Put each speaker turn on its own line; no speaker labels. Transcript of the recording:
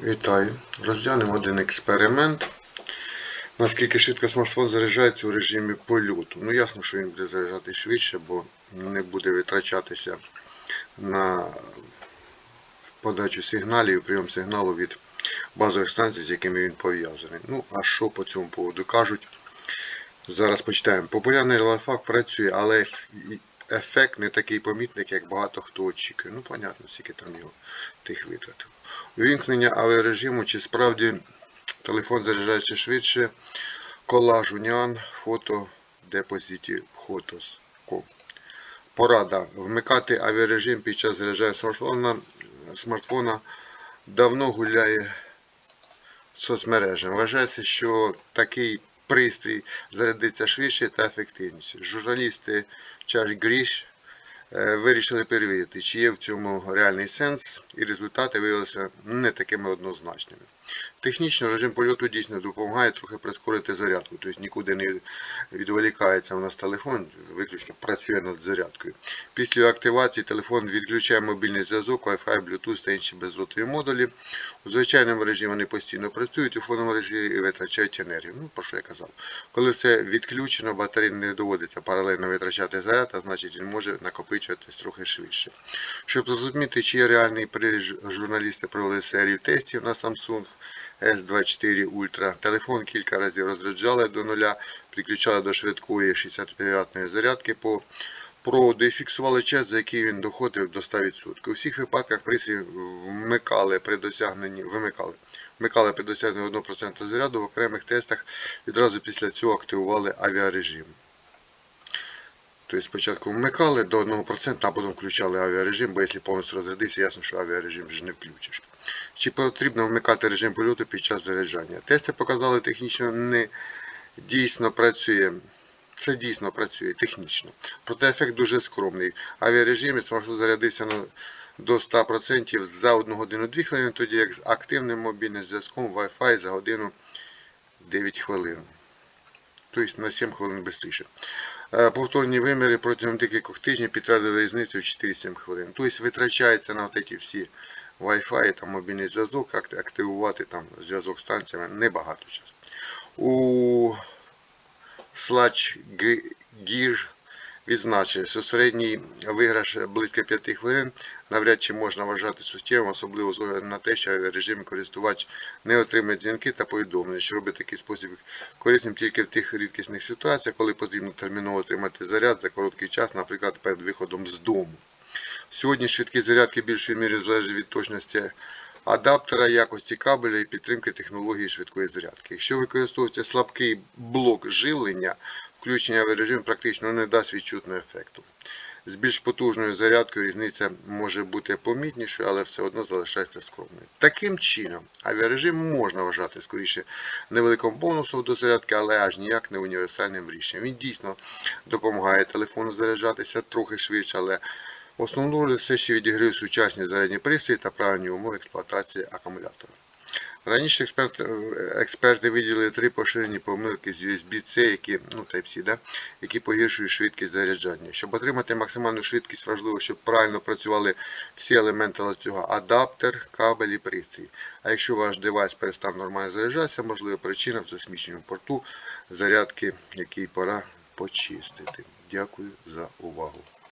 Вітаю. Розглянемо один експеримент. Наскільки швидко смартфон заряджається у режимі польоту. Ну, ясно, що він буде заряджати швидше, бо не буде витрачатися на подачу сигналів і прийом сигналу від базових станцій, з якими він пов'язаний. Ну, а що по цьому поводу кажуть? Зараз почитаємо. Популярний лайфхак працює, але ефект не такий помітний, як багато хто очікує. Ну, понятно, скільки там його тих витратив. Увімкнення авіарежиму, чи справді телефон заряджається швидше. Колаж Уніан, фото депозиті Photos. Порада. Вмикати авіарежим під час заряджання смартфона, смартфона давно гуляє соцмережами. Вважається, що такий пристрій зарядиться швидше та ефективніше. Журналісти Чаш Гріш е, вирішили перевірити, чи є в цьому реальний сенс, і результати виявилися не такими однозначними. Технічно режим польоту дійсно допомагає трохи прискорити зарядку, тобто нікуди не відволікається у нас телефон, виключно працює над зарядкою. Після активації телефон відключає мобільний зв'язок, Wi-Fi, Bluetooth та інші бездротові модулі. У звичайному режимі вони постійно працюють, у фоновому режимі витрачають енергію. Ну, про що я казав. Коли все відключено, батареї не доводиться паралельно витрачати заряд, а значить він може накопичуватись трохи швидше. Щоб зрозуміти, чи є реальний приліж, журналісти провели серію тестів на Samsung S24 Ultra. Телефон кілька разів розряджали до нуля, підключали до швидкої 65-ної зарядки по проводу і фіксували час, за який він доходив до 100%. У всіх випадках пристрій вмикали при досягненні, вимикали. Вмикали при досягненні 1% заряду в окремих тестах. Відразу після цього активували авіарежим. Тобто спочатку вмикали до 1%, а потім включали авіарежим, бо якщо повністю розрядився, ясно, що авіарежим вже не включиш. Чи потрібно вмикати режим польоту під час заряджання? Тести показали технічно не дійсно працює. Це дійсно працює технічно. Проте ефект дуже скромний. Авіарежим смартфон зарядився на до 100% за 1 годину 2 хвилини, тоді як з активним мобільним зв'язком Wi-Fi за годину 9 хвилин. Тобто на 7 хвилин швидше. Е, Повторні виміри протягом декількох тижнів підтвердили різницю в 4-7 хвилин. Тобто витрачається на ці всі Wi-Fi, там, мобільний зв'язок, активувати там, зв'язок з станціями небагато часу. У Slatch Gear відзначив, що середній виграш близько 5 хвилин навряд чи можна вважати суттєвим, особливо з огляду на те, що режим користувач не отримує дзвінки та повідомлення, що робить такий спосіб корисним тільки в тих рідкісних ситуаціях, коли потрібно терміново отримати заряд за короткий час, наприклад, перед виходом з дому. Сьогодні швидкі зарядки більшою мірою залежать від точності адаптера, якості кабеля і підтримки технології швидкої зарядки. Якщо використовується слабкий блок живлення, включення в режим практично не дасть відчутного ефекту. З більш потужною зарядкою різниця може бути помітнішою, але все одно залишається скромною. Таким чином, авіарежим можна вважати скоріше невеликим бонусом до зарядки, але аж ніяк не універсальним рішенням. Він дійсно допомагає телефону заряджатися трохи швидше, але Основну роль все ще відіграють сучасні зарядні пристрої та правильні умови експлуатації акумулятора. Раніше експерти, експерти виділили три поширені помилки з USB-C, які, ну, да, які погіршують швидкість заряджання. Щоб отримати максимальну швидкість, важливо, щоб правильно працювали всі елементи ланцюга адаптер, кабель і пристрій. А якщо ваш девайс перестав нормально заряджатися, можлива причина в засміченому порту зарядки, який пора почистити. Дякую за увагу.